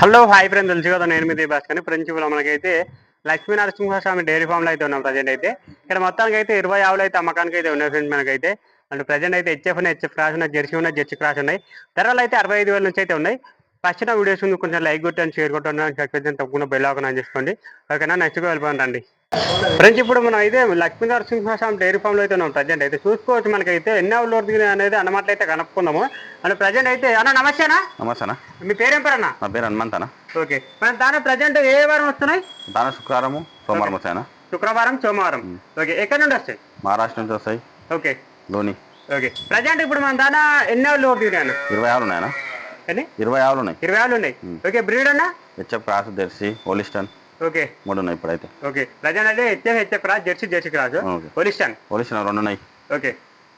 Hello hi friend తెలుసు కదా నేను మీద బాస్కని ప్రిన్సిపల్ మనకైతే లక్ష్మీ నరసింహస్వామి డైరీ ఫామ్లో అయితే ఉన్నాం ప్రజెంట్ అయితే. ఇక్కడ మొత్తానికి అయితే ఇరవై ఆవులు అయితే అమ్మకానికి అయితే ఉన్నాయి ఫ్రెండ్స్ మనకైతే. అంటే ప్రజెంట్ అయితే హెచ్ఎఫ్ ఉన్నాయి హెచ్ఎఫ్ క్రాస్ ఉన్నాయి జెర్సీ ఉన్నాయి జెర్సీ క్రాస్ ఉన్నాయి. ధరలు అయితే అరవై ఐదు వేల నుంచి అయితే ఉన్నాయి. ఫస్ట్ నా వీడియోస్ కొంచెం లైక్ కొట్టండి షేర్ కొట్టండి సబ్స్క్రైబ్ తప్పకుండా బెల్ ఆకన్ అని చేసుకోండి. ఓకేనా నెక్స్ట్గా వెళ్ళిపోండి రండి. ఫ్రెండ్స్ ఇప్పుడు మనం అయితే లక్ష్మీ నరసింహస్వామి డైరీ ఫామ్లో అయితే ఉన్నాం ప్రజెంట్ అయితే చూసుకోవచ్చు మనకైతే ఎన్ని దొరికినాయి అనేది అన్నమాటలు అయితే కనుక్కుందాము అంటే ప్రజెంట్ అయితే అన్న నమస్తేనా? నమస్తేనా? మీ పేరేం పేరు అన్న నా పేరు హనుమంతనా? ఓకే. మన దాని ప్రజెంట్ ఏ వారం వస్తున్నాయి? దాన శుక్రవారము సోమవారం వచ్చాయనా శుక్రవారం సోమవారం. ఓకే. ఎక్కడి నుండి వస్తాయి? మహారాష్ట్ర నుంచి వస్తాయి. ఓకే. లోని ఓకే. ప్రజెంట్ ఇప్పుడు మన దాన ఎన్ని ఆవులు ఓటినాను ఇరవై ఆవులు ఉన్నాయనా ఇరవై ఆవులు ఉన్నాయి. ఇరవై ఆవులు ఉన్నాయి. ఓకే. బ్రీడ్ అన్న? HF cross Jersey Holstein. Okay. మూడు ఉన్నాయి ఇప్పుడైతే. ఓకే. ప్రజెంట్ అయితే HF HF cross Jersey Jersey cross okay. Holstein రెండు ఉన్నాయి ఓకే.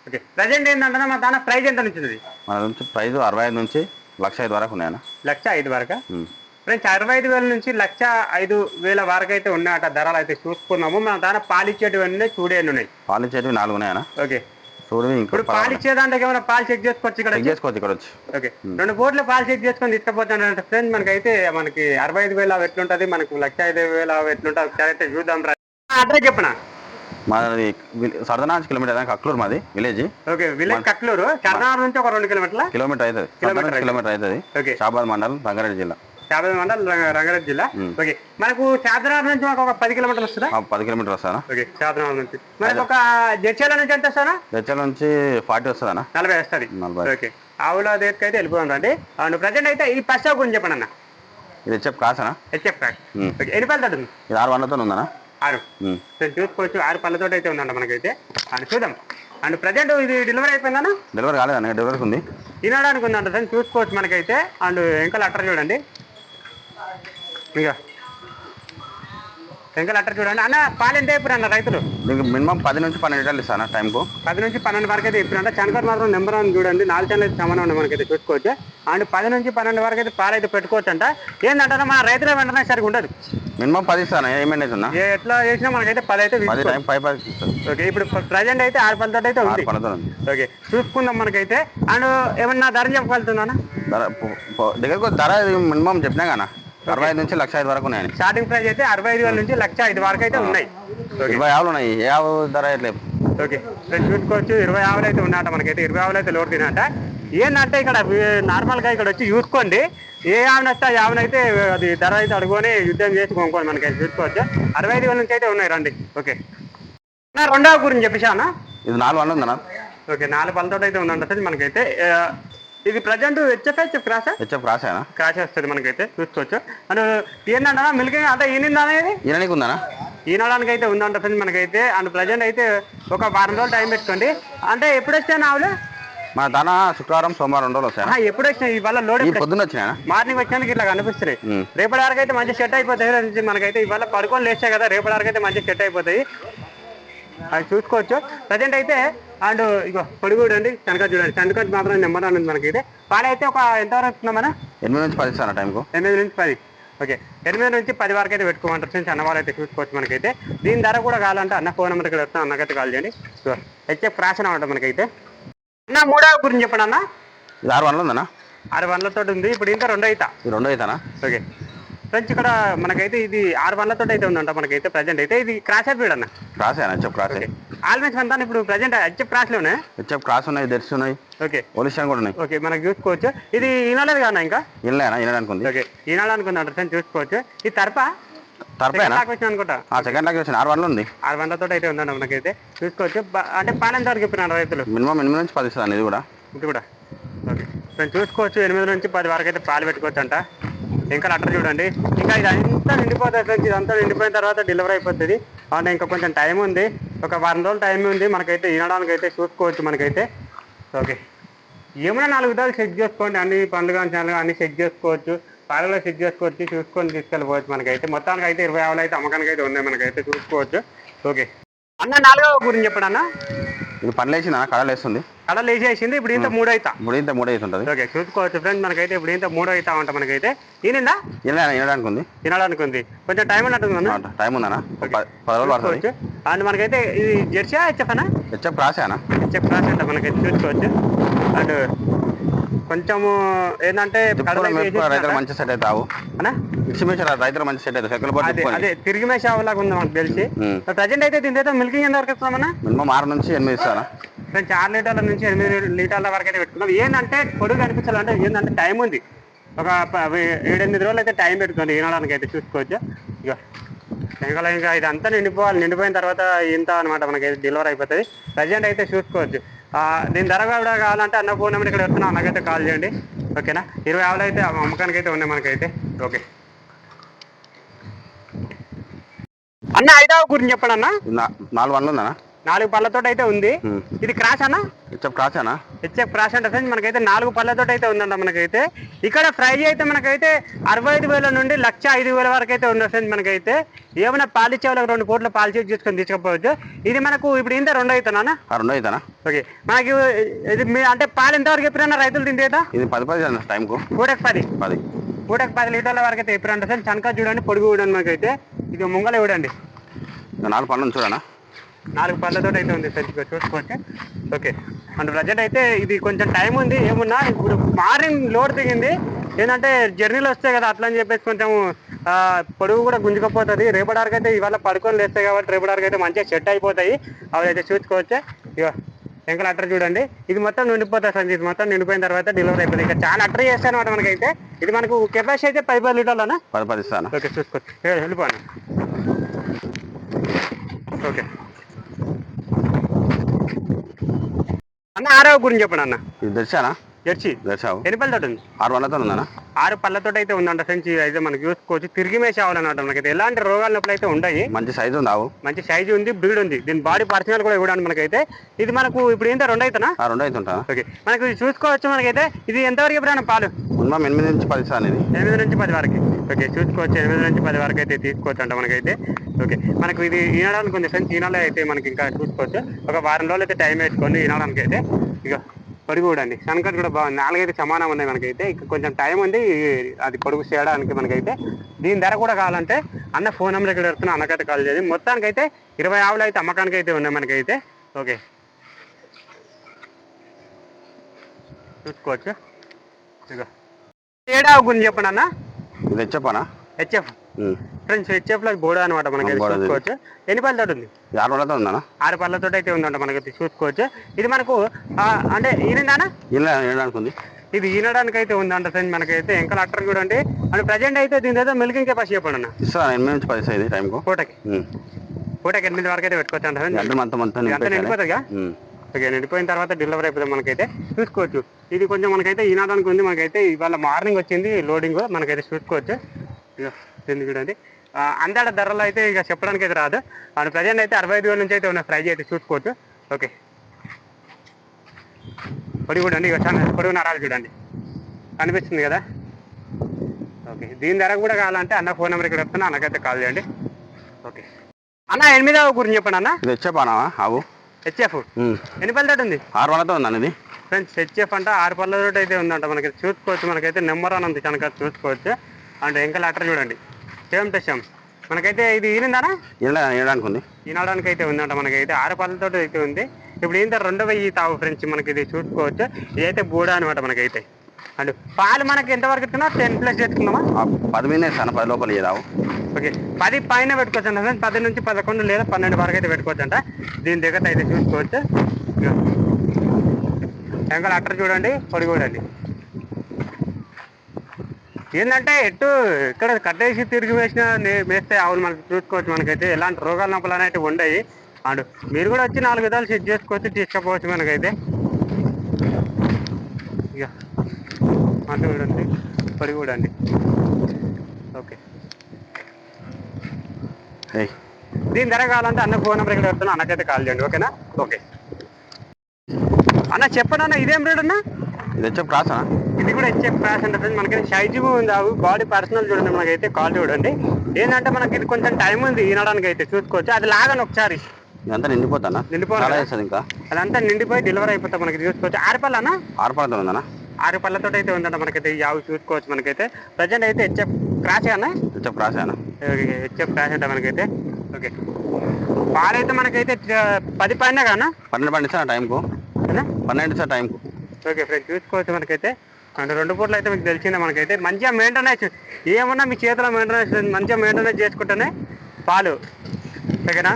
ఓకే. ప్రజెంట్ ఏంటంటే మన దాన ప్రైస్ ఎంత నుంచి మన నుంచి ప్రైస్ అరవై ఐదు నుంచి లక్ష ఐదు వరకు ఉన్నాయనా లక్ష ఐదు వరకు? ఉమ్. ఫ్రెండ్స్ అరవై ఐదు వేల నుంచి లక్ష ఐదు వేల వరకు అయితే ఉన్నాయట ధరలు అయితే చూసుకున్నాము. మన దాన పాలిచ్చేటివన్నీ చూడేవి ఉన్నాయి పాలు ఇచ్చేటివి నాలుగు ఉన్నాయనా ఓకే. ఇప్పుడు పాలు ఇచ్చే దాంట్లో ఏమైనా పాలు చెక్ చేసుకోవచ్చు ఇక్కడ? చెక్ చేసుకోవచ్చు ఇక్కడ వచ్చి. ఓకే రెండు బోర్డులు పాలు చెక్ చేసుకొని తీసుకుపోతాను అంటే ఫ్రెండ్స్ మనకైతే మనకి అరవై ఐదు వేల ఎట్లుంటది? మనకు లక్ష ఐదు వేల ఎట్లుంటది? ఒకసారి అయితే చూద్దాం అడ్రస్ చెప్పనా? మాది సరదనాంచి కిలోమీటర్ దాకా అక్లూరు మాది విలేజ్. ఓకే విలేజ్ కట్లూరు చర్నార్ నుంచి ఒక రెండు కిలోమీటర్ల? కిలోమీటర్ అవుతుంది కిలోమీటర్ కిలోమీటర్ అవుతుంది ఓకే షాబాద్ మండలం రంగారెడ్డి జిల్లా. యాభై మండలం రంగ- రంగారెడ్డి జిల్లా. ఓకే. మనకు చాదనార్ నుంచి మాకు ఒక పది కిలోమీటర్లు వస్తుందా? పది కిలోమీటర్ వస్తానా ఓకే చాదనార్ నుంచి. మనకు ఒక జడ్చేల నుంచి ఎంత వస్తానా హెచ్ఎల్ నుంచి ఫార్టీ వస్తుందనా నలభై వస్తుంది. ఓకే. ఆవుల దేనికి అయితే వెళ్ళిపోదాం రండి. అవును ప్రజెంట్ అయితే ఈ పశ్చా గురించి చెప్పండి అన్న. ఇది హెచ్ఎఫ్ క్రాసనా హెచ్ఎఫ్ ఉమ్. ఓకే ఎన్ని పళ్ళు తడుతుంది ఇది ఆరు వందలతో ఉందనా ఆరు. చూసుకోవచ్చు. ఆరు పళ్ళతో అయితే ఉందంట మనకైతే. అండ్ చూద్దాం. అండ్ ప్రజెంట్ ఇది డెలివరీ అయిపోయిందన్న డెలివరీ కాలేదన్న డెలివరీకి ఉంది. తినడానికి ఉందంట. సార్ చూసుకోవచ్చు మనకైతే. అండ్ ఇంకా లెటర్ చూడండి. ఇక ఇంకా లెటర్ చూడండి. అన్న పాలు ఎంత ఇప్పుడు అన్న రైతులు? మీకు మినిమం పది నుంచి పన్నెండు లీటర్లు ఇస్తానా టైంకు. పది నుంచి పన్నెండు వరకు అయితే ఇప్పుడంటే చనకర్ మాత్రం నెంబర్ అని చూడండి. నాలుగు ఛానల్ అయితే సమానం ఉంది మనకైతే చూసుకోవచ్చు. అండ్ పది నుంచి పన్నెండు వరకు అయితే పాలు అయితే పెట్టుకోవచ్చు అంట ఏంటంటే మన రైతుల వెంటనే సరిగా ఉండదు. మినిమం పది ఇస్తానా ఏమైనా ఉన్నా ఎట్లా చేసినా మనకైతే పది అయితే పది. టైం పై పది ఓకే ఇప్పుడు ప్రజెంట్ అయితే ఆరు పళ్ళతో అయితే ఉంది. ఓకే చూసుకుందాం మనకైతే. అండ్ ఏమన్నా ధర చెప్పగలుగుతున్నానా ధర దగ్గరకు ధర మినిమం చెప్పినా కానీ అరవై ఐదు నుంచి లక్ష ఐదు వరకు ఉన్నాయని స్టార్టింగ్ ప్రైస్ అయితే అరవై ఐదు వేల నుంచి లక్ష ఐదు వరకు అయితే ఉన్నాయి. ఇరవై ఆవులు ఉన్నాయి. ఏ ఆవు ధర ఎట్లేదు ఓకే చూసుకోవచ్చు. ఇరవై ఆవులు అయితే ఉన్నాయట మనకైతే. ఇరవై ఆవులు అయితే లోటు తినట ఏంటంటే ఇక్కడ? నార్మల్గా ఇక్కడ వచ్చి చూసుకోండి. ఏ ఆవునైతే ఆ ఆవునైతే అది ధర అయితే అడుగుని యుద్ధం చేసి కొనుక్కోండి మనకైతే. చూసుకోవచ్చు. అరవై ఐదు వేల నుంచి అయితే ఉన్నాయి. రండి. ఓకే నా రెండవ గురించి చెప్పేసానా ఇది నాలుగు వందలు ఉందన్నా. ఓకే నాలుగు పళ్ళతో అయితే ఉందంట మనకైతే ఇది ప్రజెంట్ హెచ్ఎఫ్ హెచ్ఎఫ్ క్రాసా హెచ్ఎఫ్ వస్తుంది మనకైతే చూసుకోవచ్చు. అండ్ ఏంటంటే మిల్కింగ్ అంటే ఈనిందా అనేది? ఈయననికి ఉందనా? ఈనడానికి అయితే ఉందంట ఫ్రెండ్స్ మనకైతే. అండ్ ప్రజెంట్ అయితే ఒక వారం రోజులు టైం పెట్టుకోండి. అంటే ఎప్పుడు వచ్చాను ఆవులు? మన ధన శుక్రవారం సోమవారం రెండు రోజులు వస్తాయా ఎప్పుడు వచ్చినాయి? ఇవాళ లోడ్ పొద్దున్న వచ్చినా మార్నింగ్ వచ్చినందుకు ఇట్లా కనిపిస్తున్నాయి. రేపటి వరకు అయితే మంచి సెట్ అయిపోతాయి. మనకైతే ఇవాళ పడుకొని లేచాయి కదా రేపటి వరకు అయితే మంచి సెట్ అయిపోతాయి. అది చూసుకోవచ్చు. ప్రజెంట్ అయితే అండ్ ఇగో పొడి చూడండి శనగ చూడండి. శనగ మాత్రం నెంబర్ మనకైతే. పాలు అయితే ఒక ఎంత వరకు వస్తుందా మన ఎనిమిది నుంచి పది ఇస్తానా టైంకు. ఎనిమిది నుంచి పది. ఓకే. ఎనిమిది నుంచి పది వరకు అయితే పెట్టుకోమంటారు ఫ్రెండ్స్. అన్న వాళ్ళు అయితే చూసుకోవచ్చు మనకైతే. దీని ధర కూడా కావాలంటే అన్న ఫోన్ నెంబర్ ఇక్కడ వస్తాను అన్నకైతే కాల్ చేయండి. హెచ్ఎఫ్ ఫ్రాషన్ అనమాట మనకైతే? అన్న మూడవ గురించి చెప్పండి అన్న. ఆరు వందలు ఉందనా ఆరు వందలతో ఉంది. ఇప్పుడు ఇంకా రెండు అవుతా రెండో అవుతానా ఓకే. ఫ్రెండ్స్ ఇక్కడ మనకైతే ఇది ఆరు వందలతో అయితే ఉందంట మనకైతే ప్రజెంట్ అయితే ఇది క్రాష్ అయిపోయాడు అన్న క్రాసేనా హెచ్ఎఫ్ క్రాసే ఓకే. ఆల్మోస్ట్ అంతా ఇప్పుడు ప్రజెంట్ హెచ్ఎఫ్ క్రాష్లోనే హెచ్ఎఫ్ క్రాస్ ఉన్నాయి దర్శి ఉన్నాయి. ఓకే. ఓలిస్టాన్ కూడా ఉన్నాయి. ఓకే మనకు చూసుకోవచ్చు. ఇది ఈనాలేదు కదా ఇంకా? ఇల్లేనా ఇనడానికి ఉంది ఓకే ఈనాడు అనుకుందంట ఫ్రెండ్స్ చూసుకోవచ్చు. ఇది తరపా? తర్పేనా? అనుకుంటా. సెకండ్ లాక్ వచ్చిన ఆరు వందలు ఉంది. ఆరు వందలతో అయితే ఉందండి మనకైతే. చూసుకోవచ్చు. అంటే పాలెంత వరకు చెప్పినారు రైతులు. మినిమం ఎనిమిది నుంచి పది ఇది కూడా. ఇది కూడా. ఓకే. మేము చూసుకోవచ్చు. ఎనిమిది నుంచి పది వరకు అయితే పాలు పెట్టుకోవచ్చు అంట ఇంకా లెటర్ చూడండి. ఇంకా ఇది అంతా నిండిపోతుంది ఫ్రెండ్స్ ఇదంతా నిండిపోయిన తర్వాత డెలివరీ అయిపోతుంది. అండ్ ఇంకా కొంచెం టైం ఉంది. ఒక వారం రోజులు టైం ఉంది. మనకైతే వినడానికి అయితే చూసుకోవచ్చు మనకైతే. ఓకే ఏమైనా నాలుగు విధాలు చెక్ చేసుకోండి. అన్ని పండ్లు కానీ అన్ని చెక్ చేసుకోవచ్చు. పాలలో చెక్ చేసుకోవచ్చు. చూసుకొని తీసుకెళ్ళిపోవచ్చు మనకైతే. మొత్తానికి అయితే ఇరవై ఆవులు అయితే అమ్మకానికి అయితే ఉన్నాయి మనకైతే. చూసుకోవచ్చు. ఓకే అన్న నాలుగవ గురించి చెప్పండి అన్న. ఇది పని అన్న కళ కడలు వేసేసింది ఇప్పుడు ఇంత మూడు అవుతా ఇప్పుడు ఇంత మూడు అవుతుంటుంది ఓకే చూసుకోవచ్చు ఫ్రెండ్స్ మనకైతే ఇప్పుడు ఇంత మూడో అవుతా ఉంటా మనకైతే. ఈనిందా వినడానికి ఉంది తినడానికి ఉంది కొంచెం టైం ఉన్నట్టుంది టైం ఒక పది రోజులు పడుతుంది. అండ్ మనకైతే ఇది జెర్సీ అన్న? హెచ్ఎఫ్ రాసానా హెచ్ఎఫ్ క్రాస్ అంట మనకైతే చూసుకోవచ్చు. అండ్ కొంచెము ఏంటంటే రైతులు మంచి సెట్ అవుతావు. రైతులు మంచి సెట్ అవుతాయి అదే తిరిగి మేష లాగా ఉంది మనకు తెలిసి. ప్రజెంట్ అయితే దీని అయితే మిల్కింగ్ ఎంత వరకు ఇస్తున్నామన్నా మినిమం ఆరు నుంచి ఎనిమిది ఇస్తారా? ఫ్రెండ్స్ ఆరు లీటర్ల నుంచి ఎనిమిది లీటర్ల వరకు అయితే పెట్టుకున్నాం. ఏంటంటే పొడుగు కనిపించాలంటే ఏంటంటే టైం ఉంది. ఒక ఏడెనిమిది రోజులు అయితే టైం పెట్టుకోండి ఈనడానికి అయితే చూసుకోవచ్చు. ఇక ఇంకా ఇంకా ఇదంతా నిండిపోవాలి. నిండిపోయిన తర్వాత ఇంత అనమాట మనకి డెలివరీ అయిపోతుంది. ప్రజెంట్ అయితే చూసుకోవచ్చు. దీని ధర కూడా కావాలంటే అన్న ఫోన్ నెంబర్ ఇక్కడ వస్తున్నా అన్నకైతే కాల్ చేయండి. ఓకేనా? ఇరవై ఆవులు అయితే అమ్మకానికి అయితే ఉన్నాయి మనకైతే. ఓకే. అన్న ఐదావు గురించి చెప్పండి అన్న. నాలుగు వందలు ఉందన్నా. నాలుగు పళ్ళతో అయితే ఉంది. ఇది క్రాష్ అన్న? ఇచ్చప్ కాచానా హెచ్ఎఫ్ క్రాష్ అంటే మనకైతే నాలుగు పళ్ళతో అయితే ఉందంట మనకైతే. ఇక్కడ ప్రైజ్ అయితే మనకైతే అరవై ఐదు వేల నుండి లక్ష ఐదు వేల వరకు అయితే ఉంది ఫ్రెండ్స్ మనకైతే. ఏమైనా పాలిచ్చే వాళ్ళకి రెండు కోట్ల పాలసీ చేసుకొని తీసుకపోవచ్చు. ఇది మనకు ఇప్పుడు ఇంత రెండు అవుతున్నా ఆ రెండో అవుతానా ఓకే. మనకి ఇది మీ అంటే పాలు ఎంతవరకు చెప్పినా రైతులు తింటేదా ఇది పది పది అన్న టైంకు. పూటకి పది. పది. పూటకి పది లీటర్ల వరకు అయితే ఎప్పుడు అంటే ఫ్రెండ్స్. చనక చూడండి పొడుగు చూడండి మనకైతే. ఇది ముంగల చూడండి. నాలుగు పనులు చూడనా నాలుగు పళ్ళతో అయితే ఉంది ఫ్రెండ్స్ ఇక్కడ చూసుకోవచ్చు ఓకే. అండ్ ప్రజెంట్ అయితే ఇది కొంచెం టైం ఉంది ఏమున్నా ఇప్పుడు మార్నింగ్ లోడ్ దిగింది ఏంటంటే జర్నీలు వస్తాయి కదా అట్లా అని చెప్పేసి కొంచెం పొడుగు కూడా గుంజుకపోతుంది. రేపటికి అయితే ఇవాళ పడుకొని లేస్తాయి కాబట్టి రేపటికి అయితే మంచిగా సెట్ అయిపోతాయి. అవి అయితే చూసుకోవచ్చు. ఇక ఎంకల అట్టర్ చూడండి. ఇది మొత్తం నిండిపోతుంది సార్ ఇది మొత్తం నిండిపోయిన తర్వాత డెలివరీ అయిపోతుంది ఇంకా చాలా అట్టర్ చేస్తాను అనమాట మనకైతే. ఇది మనకు కెపాసిటీ అయితే పది పది లీటర్లనా? పది పది ఓకే చూసుకోవచ్చు వెళ్ళిపోండి ఓకే. ఆరవ గురించి చెప్పండి అన్న. ఇది తెచ్చానా జెర్సీ తెచ్చావు ఎన్ని పళ్ళతో ఉంది? ఆరు వందలతో ఉందనా ఆరు పళ్ళతో అయితే ఉందంట ఫ్రెండ్స్ ఇది అయితే మనకి చూసుకోవచ్చు తిరిగి మేసి అవ్వాలన్నమాట మనకైతే ఎలాంటి రోగాల నొప్పులు అయితే ఉండయి. మంచి సైజు ఉంది ఆవు. మంచి సైజు ఉంది బ్రీడ్ ఉంది. దీని బాడీ పర్సనల్ కూడా ఇవ్వడానికి మనకైతే ఇది మనకు ఇప్పుడు ఏంటో రెండు అవుతానా ఆ రెండో అవుతుంటానా ఓకే. మనకు ఇది చూసుకోవచ్చు మనకైతే. ఇది ఎంతవరకు ఎప్పుడైనా పాలు? మినిమం ఎనిమిది నుంచి పది ఇస్తాను ఇది. ఎనిమిది నుంచి పది వరకు. ఓకే చూసుకోవచ్చు. ఎనిమిది నుంచి పది వరకు అయితే తీసుకోవచ్చు అంట మనకైతే. ఓకే. మనకు ఇది ఈనడానికి కొంచెం ఫ్రెండ్స్ ఈనాలే అయితే మనకి ఇంకా చూసుకోవచ్చు. ఒక వారం రోజులు అయితే టైం పెట్టుకోండి ఈనడానికి అయితే ఇక పొడుగు కూడా అండి. కూడా బాగుంది నాలుగైతే సమానం ఉన్నాయి మనకైతే. ఇక కొంచెం టైం ఉంది. అది పొడుగు చేయడానికి మనకైతే. దీని ధర కూడా కావాలంటే అన్న ఫోన్ నెంబర్ ఇక్కడ పెడుతున్నా అన్నకైతే కాల్ చేయండి. మొత్తానికి అయితే ఇరవై ఆవులు అయితే అమ్మకానికి అయితే ఉన్నాయి మనకైతే. ఓకే. చూసుకోవచ్చు. ఇక ఏడావు గురించి చెప్పండి అన్న. ఇది చెప్పనా? హెచ్ఎఫ్ ఫ్రెండ్స్ హెచ్ఎఫ్లో బోడా అనమాట మనకి. చూసుకోవచ్చు. ఎన్ని పళ్ళతో ఉంది? ఆరు ఉందనా ఆరు పళ్ళతో అయితే ఉందంట మనకి చూసుకోవచ్చు. ఇది మనకు అంటే ఈనిందానా ఉంది. ఇది ఈనడానికి అయితే ఉందంట ఫ్రెండ్స్ మనకైతే. ఇంకా అట్టర్ చూడండి అంటే ప్రజెంట్ అయితే దీని ఏదో మిల్కింగ్ కెపాసిటీ చెప్పండి అన్న. ఎనిమిది నుంచి పది ఇస్తాయి ఇది టైంకు. పూటకి. పూటకి ఎనిమిది వరకు అయితే పెట్టుకోవచ్చు అంట నిండిపోతుందిగా ఓకే నిండిపోయిన తర్వాత డెలివరీ అయిపోతుంది మనకైతే చూసుకోవచ్చు. ఇది కొంచెం మనకైతే ఈనాడానికి ఉంది. మనకైతే ఇవాళ మార్నింగ్ వచ్చింది లోడింగ్ మనకైతే చూసుకోవచ్చు. ఇక దీన్ని చూడండి. అందాడ ధరలు అయితే ఇక చెప్పడానికి అయితే రాదు. అండ్ ప్రజెంట్ అయితే అరవై ఐదు వేల నుంచి అయితే ఉన్న ప్రైజ్ అయితే చూసుకోవచ్చు ఓకే. పొడి చూడండి ఇక చాలా పొడుగు నరాలు చూడండి. కనిపిస్తుంది కదా? ఓకే. దీని ధర కూడా కావాలంటే అన్న ఫోన్ నెంబర్ ఇక్కడ వస్తున్నా అన్నకైతే కాల్ చేయండి. ఓకే. అన్న ఎనిమిదవ గురించి చెప్పండి అన్న. ఇది తెచ్చపానా ఆవు. హెచ్ఎఫ్. ఎన్ని పళ్ళతో ఉంది? ఆరు వందలతో ఉందన్న ఇది ఫ్రెండ్స్ హెచ్ఎఫ్ అంటే ఆరు పళ్ళతో అయితే ఉందంట. మనకి చూసుకోవచ్చు మనకైతే నెంబర్ అని ఉంది కనుక చూసుకోవచ్చు. అండ్ ఇంకా లెటర్ చూడండి. Same to same. మనకైతే ఇది ఈనిందానా? ఇలా ఏడానికి ఉంది. ఈనడానికి అయితే ఉందంట మనకైతే. ఆరు పళ్ళతో అయితే ఉంది. ఇప్పుడు ఏంటో రెండు వెయ్యి తావు ఫ్రెండ్స్ మనకి ఇది చూసుకోవచ్చు. ఇదైతే బూడా అనమాట మనకైతే. అండ్ పాలు మనకి ఎంతవరకు ఎత్తుకున్నా టెన్ ప్లస్ ఎత్తుకున్నామా ఆ పది మీద ఇస్తాను పది లోపల ఆవు ఓకే. పది పైన పెట్టుకోవచ్చు అంట ఫ్రెండ్స్. పది నుంచి పదకొండు లేదా పన్నెండు వరకు అయితే పెట్టుకోవచ్చు అంట దీని దగ్గర అయితే చూసుకోవచ్చు. వెంకల అట్టర్ చూడండి పొడి చూడండి ఏంటంటే ఎటు ఇక్కడ కట్టేసి తిరిగి వేసిన వేస్తే ఆవులు మనకి చూసుకోవచ్చు మనకైతే. ఎలాంటి రోగాల నొప్పులు అనేవి ఉండయి. అండ్ మీరు కూడా వచ్చి నాలుగు విధాలు సెట్ చేసుకోవచ్చు తీసుకపోవచ్చు మనకైతే. ఇక అటు చూడండి పొడి చూడండి. ఓకే. ఏయ్ దీని ధర కావాలంటే అన్న ఫోన్ నెంబర్ ఇక్కడ పెడుతున్నా అన్నకైతే కాల్ చేయండి ఓకేనా? ఓకే. అన్న చెప్పండి అన్న ఇదేం రేట్ అన్న? ఇది తెచ్చప్ క్రాసా ఇది కూడా ఇచ్చే ప్రాస్ అంటే మనకైతే సైజు ఉంది? అవి బాడీ పర్సనల్ చూడండి మనకైతే కాల్ చూడండి. ఏంటంటే మనకి ఇది కొంచెం టైం ఉంది ఈనడానికి అయితే చూసుకోవచ్చు. అది లాగని ఒకసారి. ఇదంతా నిండిపోతానా? వేస్తుంది ఇంకా. అదంతా నిండిపోయి డెలివరీ అయిపోతా మనకి చూసుకోవచ్చు. ఆరు పళ్ళు అన్న ఆరు పళ్ళతో ఉందనా? ఆరు పళ్ళతో అయితే ఉందంట మనకైతే ఈ ఆవు చూసుకోవచ్చు మనకైతే. ప్రజెంట్ అయితే హెచ్ఎఫ్ క్రాష్ అన్న తెచ్చప్ క్రాసానా హెచ్ఎఫ్ క్రాష్ అంట మనకైతే? ఓకే. పాలైతే మనకైతే పది పైన కానా? పన్నెండు పన్నెండు ఇస్తాను టైంకు? అన్నా పన్నెండు ఇస్తా టైంకు? ఓకే ఫ్రెండ్స్ చూసుకోవచ్చు మనకైతే. అంటే రెండు పూటలు అయితే మీకు తెలిసిందే మనకైతే. మంచిగా మెయింటెనెన్స్ ఏమన్నా మీ చేతిలో మెయింటెనెన్స్ మంచిగా మెయింటెనెన్స్ చేసుకుంటేనే పాలు. ఓకేనా